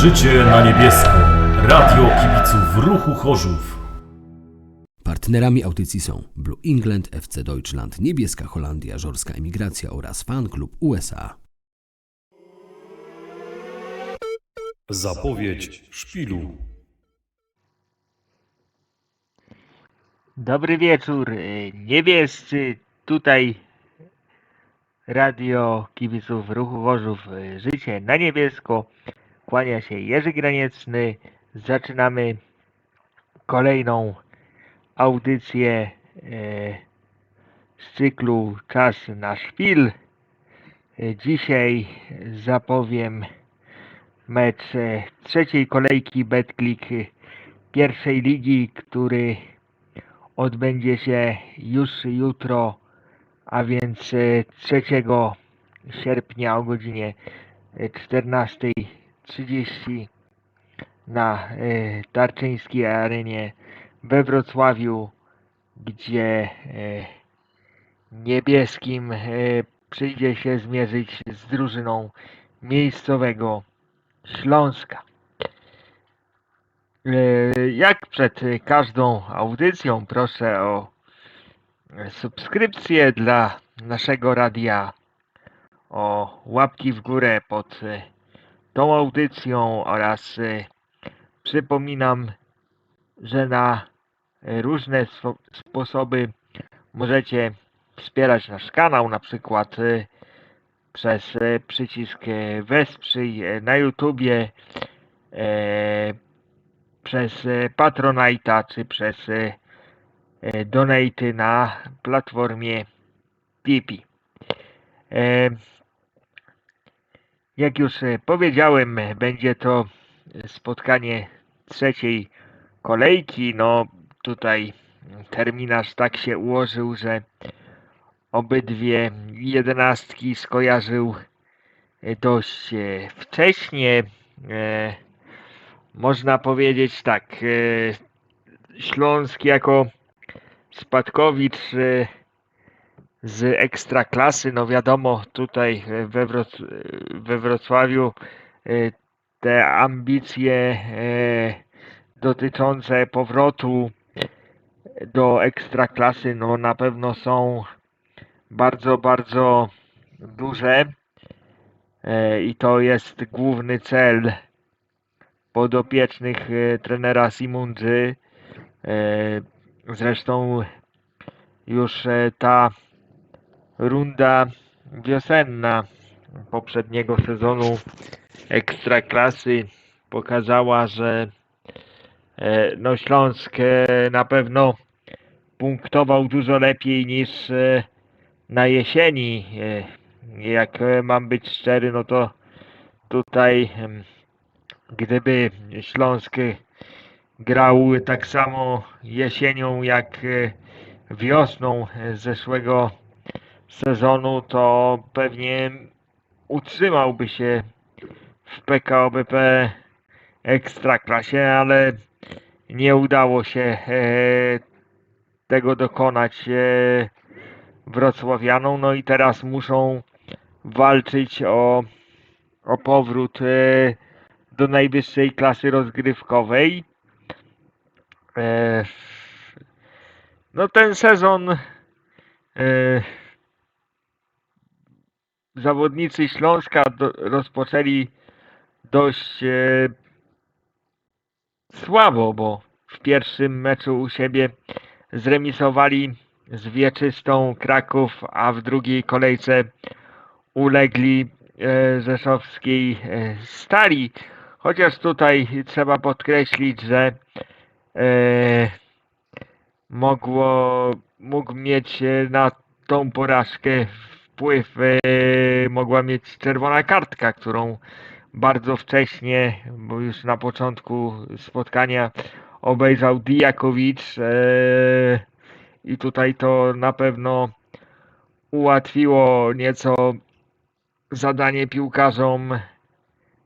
Życie na niebiesko. Radio kibiców ruchu Chorzów. Partnerami audycji są Blue England, FC Deutschland, Niebieska Holandia, Żorska Emigracja oraz Fan Klub USA. Zapowiedź szpilu. Dobry wieczór, y, niebiescy, tutaj Radio Kibiców Ruchu Chorzów, y, Życie na niebiesko, Kłania się Jerzy Granieczny. Zaczynamy kolejną audycję e, z cyklu Czas na szpil. E, dzisiaj zapowiem mecz e, trzeciej kolejki Betclick pierwszej ligi, który odbędzie się już jutro, a więc 3 sierpnia o godzinie 14 30 na e, Tarczyńskiej Arenie we Wrocławiu, gdzie e, niebieskim e, przyjdzie się zmierzyć z drużyną miejscowego Śląska. Jak przed każdą audycją, proszę o subskrypcję dla naszego radia, o łapki w górę pod tą audycją oraz e, przypominam, że na e, różne sposoby możecie wspierać nasz kanał, na przykład e, przez przycisk wesprzyj na YouTubie, przez Patronite'a czy przez donaty na platformie Tipeee. E, Jak już e, powiedziałem, będzie to spotkanie trzeciej kolejki. No tutaj terminarz tak się ułożył, że obydwie jedenastki skojarzył e, dość e, wcześnie. E, można powiedzieć tak, e, Śląsk jako spadkowicz e, z ekstraklasy, no wiadomo, tutaj we, Wroc- we Wrocławiu e, te ambicje e, dotyczące powrotu do ekstraklasy, no na pewno są bardzo, bardzo duże e, i to jest główny cel podopiecznych trenera Simundzy. Zresztą już ta runda wiosenna poprzedniego sezonu Ekstraklasy pokazała, że e, no Śląsk e, na pewno punktował dużo lepiej niż e, na jesieni. Jak mam być szczery, no to tutaj gdyby Śląsk grał tak samo jesienią jak wiosną zeszłego sezonu, to pewnie utrzymałby się w PKO BP Ekstraklasie, ale nie udało się e, tego dokonać e, wrocławianom, no i teraz muszą walczyć o, o powrót e, do najwyższej klasy rozgrywkowej. No ten sezon zawodnicy Śląska do, rozpoczęli dość e, słabo, bo w pierwszym meczu u siebie zremisowali z Wieczystą Kraków, a w drugiej kolejce ulegli e, rzeszowskiej e, Stali. Chociaż tutaj trzeba podkreślić, że e, mogło, mógł mieć e, na tą porażkę wpływ, e, mogła mieć czerwona kartka, którą bardzo wcześnie, bo już na początku spotkania obejrzał Dijakowicz e, i tutaj to na pewno ułatwiło nieco zadanie piłkarzom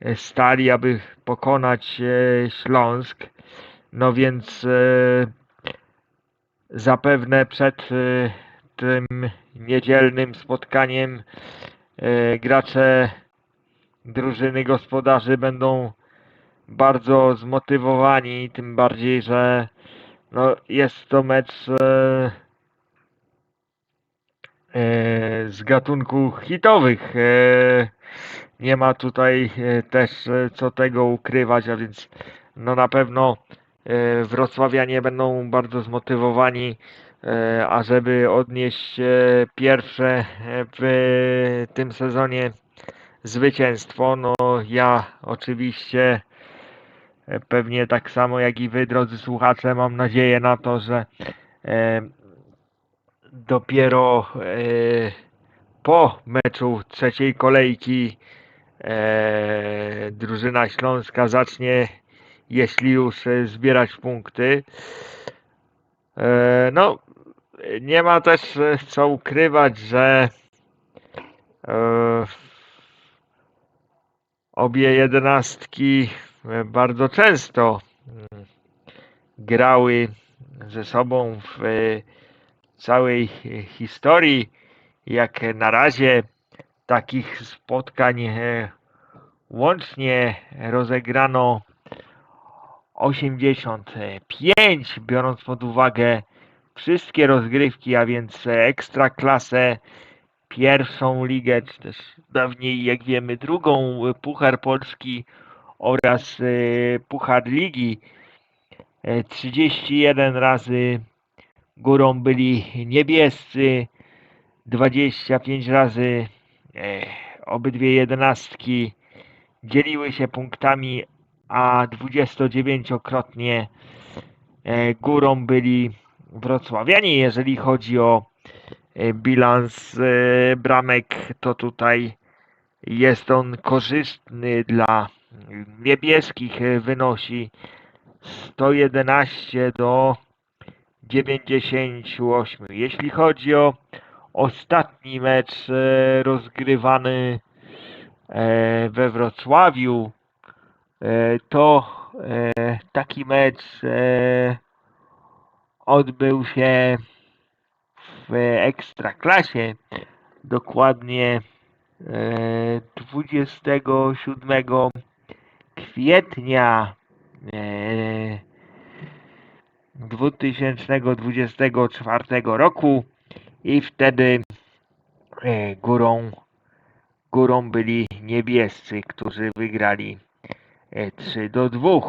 e, Stali, aby pokonać Śląsk. No więc zapewne przed tym niedzielnym spotkaniem e, gracze drużyny gospodarzy będą bardzo zmotywowani, tym bardziej, że no, jest to mecz e, e, z gatunków hitowych. Nie ma tutaj też co tego ukrywać, a więc no na pewno wrocławianie będą bardzo zmotywowani, e, ażeby odnieść e, pierwsze e, w tym sezonie zwycięstwo. No ja oczywiście e, pewnie tak samo jak i wy drodzy słuchacze mam nadzieję na to, że dopiero po meczu trzeciej kolejki drużyna śląska zacznie jeśli już zbierać punkty. No nie ma też e, co ukrywać, że e, obie jedenastki e, bardzo często mm, grały ze sobą w całej historii. Jak na razie takich spotkań łącznie rozegrano 85, biorąc pod uwagę wszystkie rozgrywki, a więc ekstra klasę, pierwszą ligę, czy też dawniej, jak wiemy, drugą, Puchar Polski oraz e, Puchar Ligi. E, 31 razy górą byli niebiescy, 25 razy e, obydwie jedenastki dzieliły się punktami, a 29-krotnie e, górą byli wrocławianie. Jeżeli chodzi o e, bilans e, bramek, to tutaj jest on korzystny dla niebieskich, e, wynosi 111 do 98. Jeśli chodzi o ostatni mecz rozgrywany we Wrocławiu, to taki mecz odbył się w Ekstraklasie, dokładnie e, 27 kwietnia e, 2024 roku i wtedy e, górą, górą byli niebiescy, którzy wygrali e, 3 do 2. E,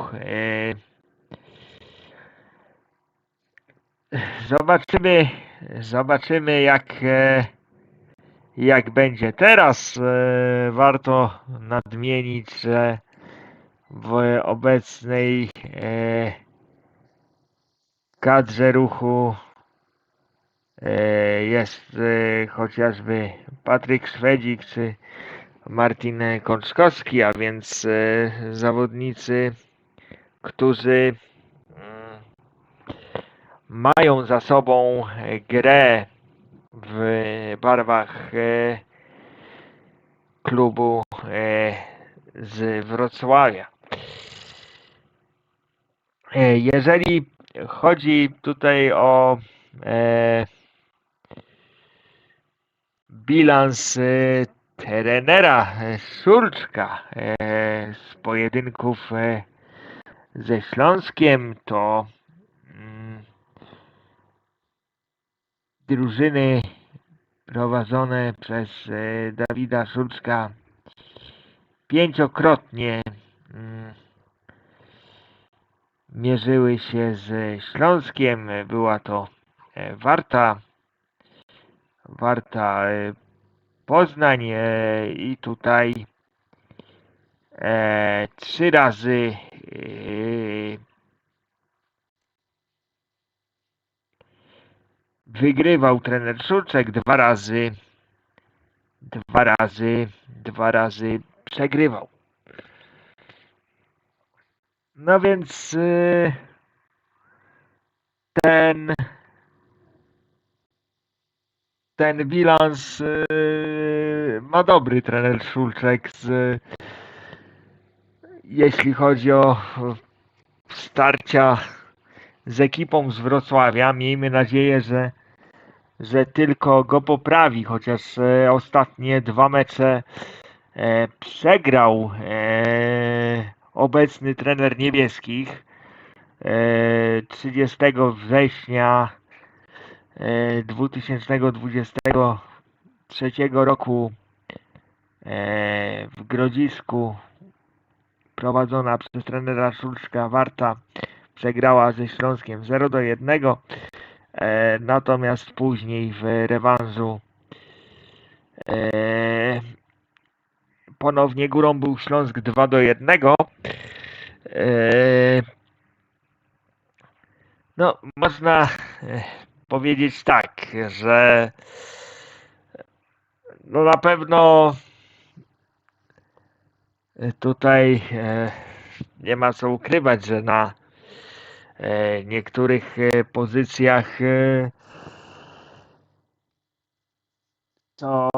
Zobaczymy, zobaczymy jak, e, jak będzie teraz. E, Warto nadmienić, że w obecnej e, kadrze ruchu jest chociażby Patryk Szwedzik czy Martin Kączkowski, a więc zawodnicy, którzy mają za sobą e, grę w barwach e, klubu e, z Wrocławia. Jeżeli chodzi tutaj o bilans trenera Szurczka z pojedynków ze Śląskiem, to mm, drużyny prowadzone przez e, Dawida Szurczka pięciokrotnie mm, mierzyły się ze Śląskiem. Była to e, Warta, Warta e, Poznań i tutaj trzy razy e, wygrywał trener Szurczek, dwa razy dwa razy dwa razy przegrywał. No więc y, ten ten bilans y, ma dobry trener Szulczek z, jeśli chodzi o starcia z ekipą z Wrocławia. Miejmy nadzieję, że, że tylko go poprawi, chociaż e, ostatnie dwa mecze e, przegrał. E, obecny trener niebieskich. E, 30 września e, 2023 roku w Grodzisku prowadzona przez trenera Szulczka Warta przegrała ze Śląskiem 0 do 1. E, natomiast później w rewanżu e, ponownie górą był Śląsk 2 do 1. E, no, można powiedzieć tak, że no na pewno tutaj nie ma co ukrywać, że na niektórych e, pozycjach e, to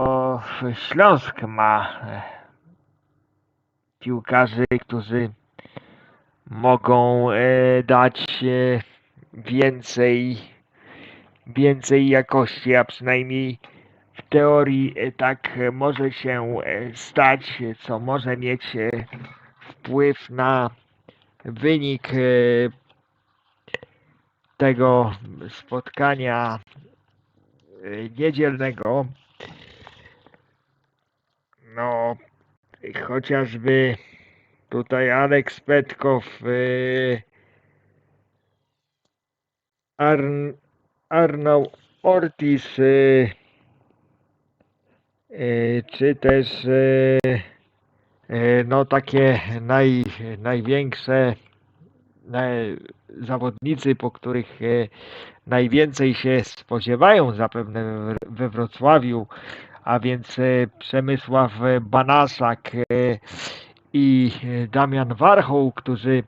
Śląsk ma e, piłkarzy, którzy mogą e, dać e, więcej więcej jakości, a przynajmniej w teorii e, tak e, może się e, stać, e, co może mieć e, wpływ na wynik e, tego spotkania e, niedzielnego. No, chociażby tutaj Aleks Petkow, e, Arn, Arnał Ortiz, e, czy też no takie naj, największe naj, zawodnicy, po których e, najwięcej się spodziewają zapewne we- Wrocławiu, a więc e, Przemysław Banaszak e, i e, Damian Warchoł, którzy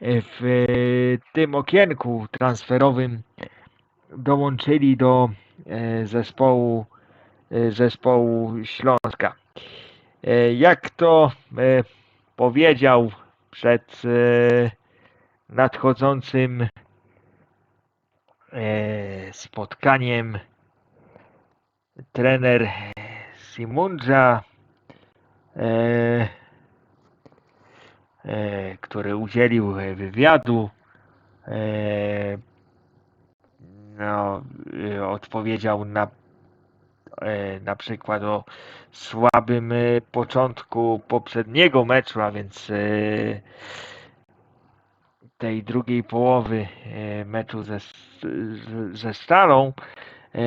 e, w e, tym okienku transferowym dołączyli do e, zespołu e, zespołu Śląska. E, Jak to e, powiedział przed e, nadchodzącym e, spotkaniem. Trener Simundża, e, e, który udzielił wywiadu, no, odpowiedział na, na przykład o słabym początku poprzedniego meczu, a więc tej drugiej połowy e, meczu ze, ze Stalą. E,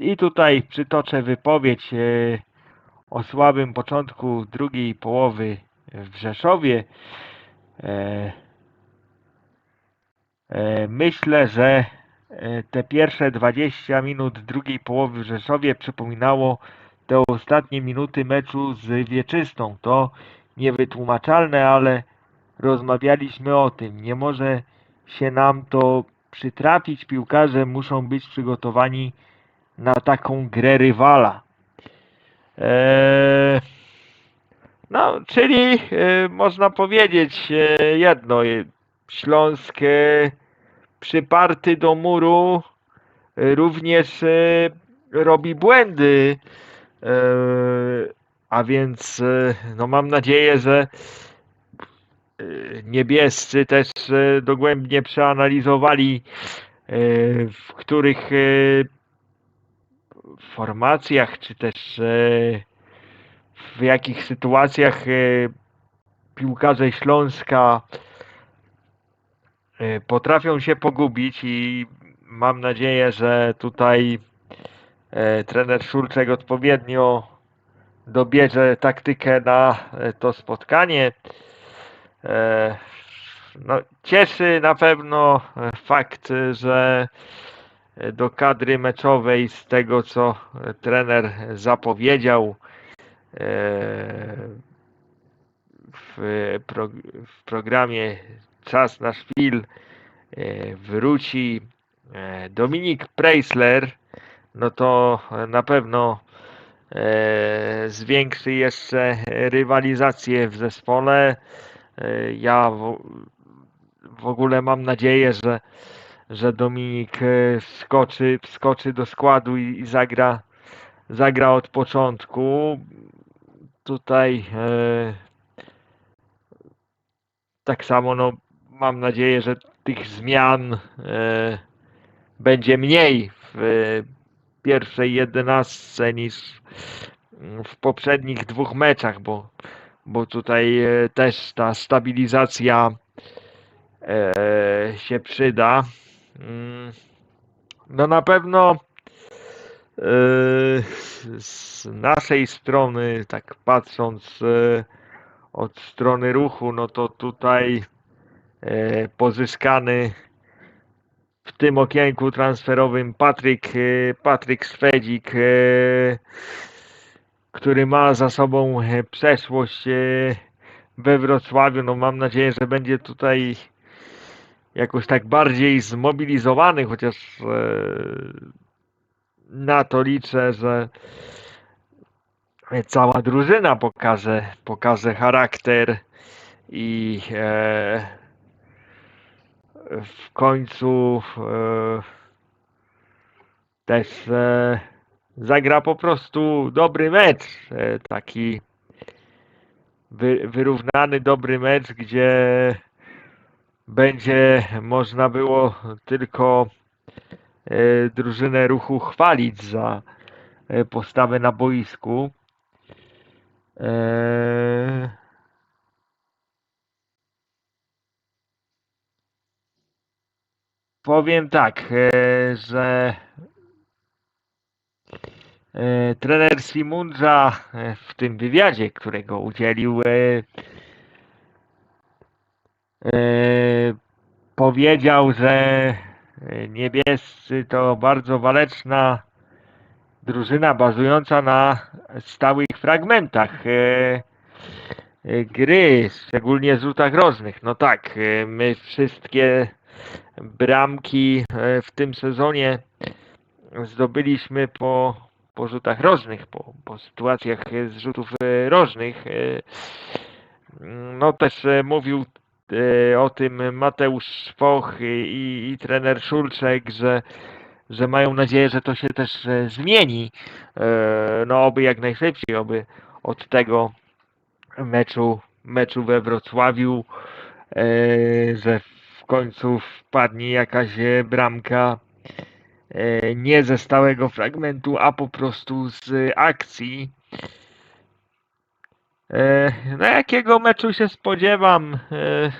I tutaj przytoczę wypowiedź e, o słabym początku drugiej połowy w Rzeszowie. Myślę, że te pierwsze 20 minut drugiej połowy w Rzeszowie przypominało te ostatnie minuty meczu z Wieczystą. To niewytłumaczalne, ale rozmawialiśmy o tym. Nie może się nam to przytrafić. Piłkarze muszą być przygotowani na taką grę rywala. Eee, no, czyli e, można powiedzieć e, jedno. Śląsk przyparty do muru e, również e, robi błędy. E, a więc e, no mam nadzieję, że niebiescy też e, dogłębnie przeanalizowali e, w których formacjach, czy też w jakich sytuacjach piłkarze Śląska potrafią się pogubić i mam nadzieję, że tutaj trener Szulczek odpowiednio dobierze taktykę na to spotkanie. E, No, cieszy na pewno e, fakt, że do kadry meczowej z tego co trener zapowiedział e, w, pro, w programie Czas na szpil wróci Dominik Preisler, no to na pewno zwiększy jeszcze rywalizację w zespole. E, Ja w, w ogóle mam nadzieję, że, że Dominik e, wskoczy, wskoczy do składu i, i zagra, zagra od początku. Tutaj e, tak samo no, mam nadzieję, że tych zmian e, będzie mniej w e, pierwszej jedenastce niż w poprzednich dwóch meczach, bo, bo tutaj e, też ta stabilizacja e, się przyda. Mm, No na pewno e, z naszej strony, tak patrząc od strony ruchu, no to tutaj pozyskany w tym okienku transferowym Patryk, Patryk Swedzik, który ma za sobą e, przeszłość e, we Wrocławiu. No mam nadzieję, że będzie tutaj jakoś tak bardziej zmobilizowany, chociaż e, na to liczę, że cała drużyna pokaże, pokaże charakter i w końcu też zagra po prostu dobry mecz, e, taki wy, wyrównany dobry mecz, gdzie będzie można było tylko e, drużynę ruchu chwalić za e, postawę na boisku. Powiem tak, że trener Simundża e, w tym wywiadzie, którego udzielił, e, e, powiedział, że e, niebiescy to bardzo waleczna drużyna bazująca na stałych fragmentach e, e, gry, szczególnie rzutach rożnych. No tak, e, my wszystkie bramki e, w tym sezonie zdobyliśmy po, po rzutach rożnych, po, po sytuacjach e, z rzutów e, rożnych. E, No też mówił o tym Mateusz Szwoch i, i trener Szulczek, że że mają nadzieję, że to się też zmieni. No oby jak najszybciej, oby od tego meczu, meczu we Wrocławiu, że w końcu wpadnie jakaś bramka nie ze stałego fragmentu, a po prostu z akcji. E, No jakiego meczu się spodziewam? E,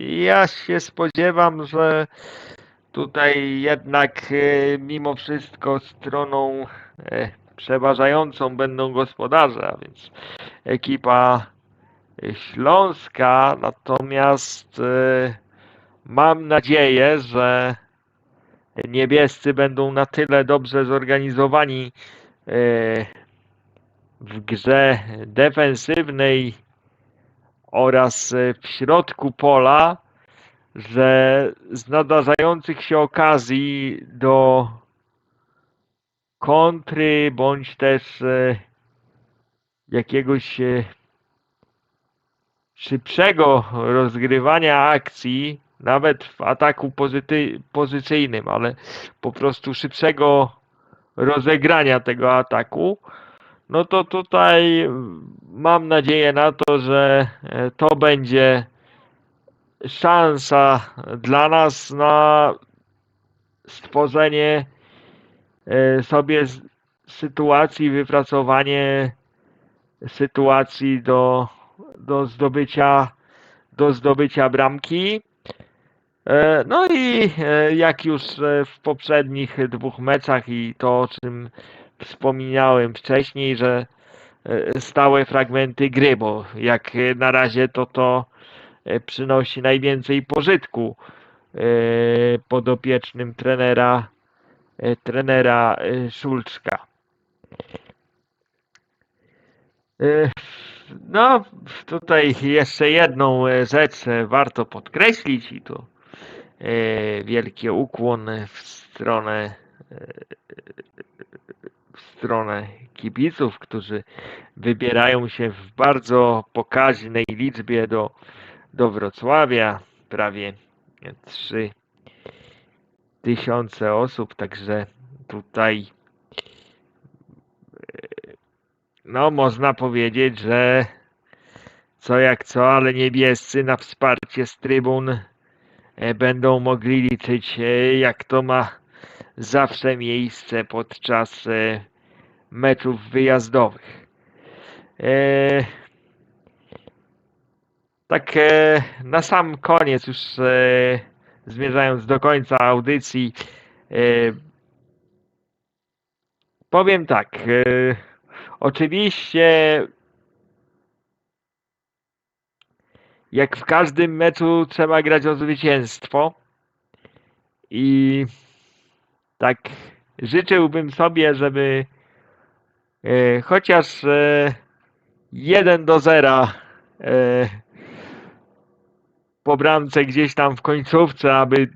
Ja się spodziewam, że Tutaj jednak e, mimo wszystko stroną e, przeważającą będą gospodarze, a więc ekipa e, śląska. Natomiast e, mam nadzieję, że niebiescy będą na tyle dobrze zorganizowani e, w grze defensywnej oraz e, w środku pola, że z nadarzających się okazji do kontry bądź też e, jakiegoś szybszego rozgrywania akcji, nawet w ataku pozyty, pozycyjnym, ale po prostu szybszego rozegrania tego ataku, no to tutaj mam nadzieję na to, że e, to będzie szansa dla nas na stworzenie e, sobie sytuacji, wypracowanie sytuacji do, do zdobycia do zdobycia bramki. E, No i e, jak już e, w poprzednich dwóch meczach i to o czym wspominałem wcześniej, że stałe fragmenty gry, bo jak na razie to to przynosi najwięcej pożytku podopiecznym trenera trenera Szulczka. No, tutaj jeszcze jedną rzecz warto podkreślić i tu e, wielki ukłon w stronę e, w stronę kibiców, którzy wybierają się w bardzo pokaźnej liczbie do, do Wrocławia, prawie 3 tysiące osób, także tutaj e, no można powiedzieć, że co jak co, ale niebiescy na wsparcie z trybun będą mogli liczyć, e, jak to ma zawsze miejsce podczas e, meczów wyjazdowych. E, tak e, na sam koniec, już e, zmierzając do końca audycji, e, powiem tak. E, oczywiście, jak w każdym meczu, trzeba grać o zwycięstwo. I tak życzyłbym sobie, żeby e, chociaż e, 1 do 0 e, po bramce gdzieś tam w końcówce, aby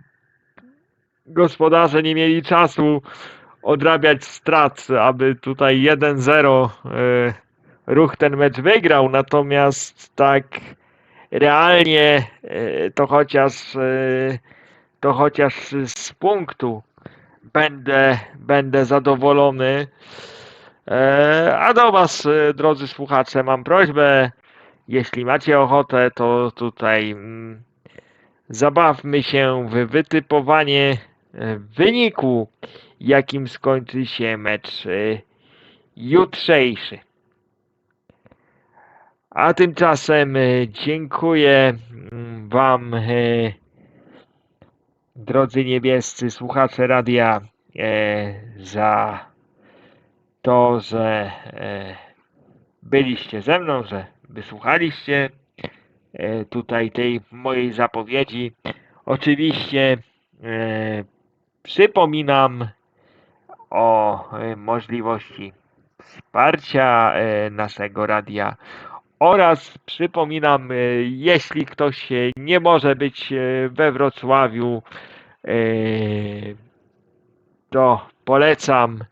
gospodarze nie mieli czasu odrabiać strat, aby tutaj 1-0 e, ruch ten mecz wygrał, natomiast tak realnie e, to chociaż e, to chociaż z punktu będę, będę zadowolony. E, A do Was, drodzy słuchacze, mam prośbę, jeśli macie ochotę, to tutaj mm, zabawmy się w wytypowanie wyniku, jakim skończy się mecz jutrzejszy. A tymczasem e, dziękuję mm, Wam, e, drodzy niebiescy słuchacze radia, e, za to, że byliście ze mną, że wysłuchaliście tutaj tej mojej zapowiedzi. Oczywiście przypominam o możliwości wsparcia naszego radia oraz przypominam, e, jeśli ktoś nie może być e, we Wrocławiu, e, to polecam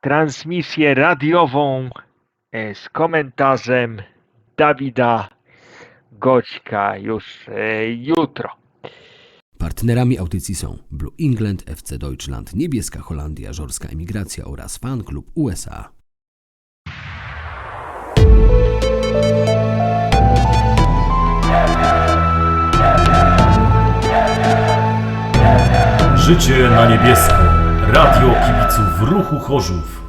transmisję radiową z komentarzem Dawida Goćka już jutro. Partnerami audycji są Blue England, FC Deutschland, Niebieska Holandia, Żorska Emigracja oraz Fan Klub USA. Życie na niebiesko. Radio kibiców ruchu Chorzów.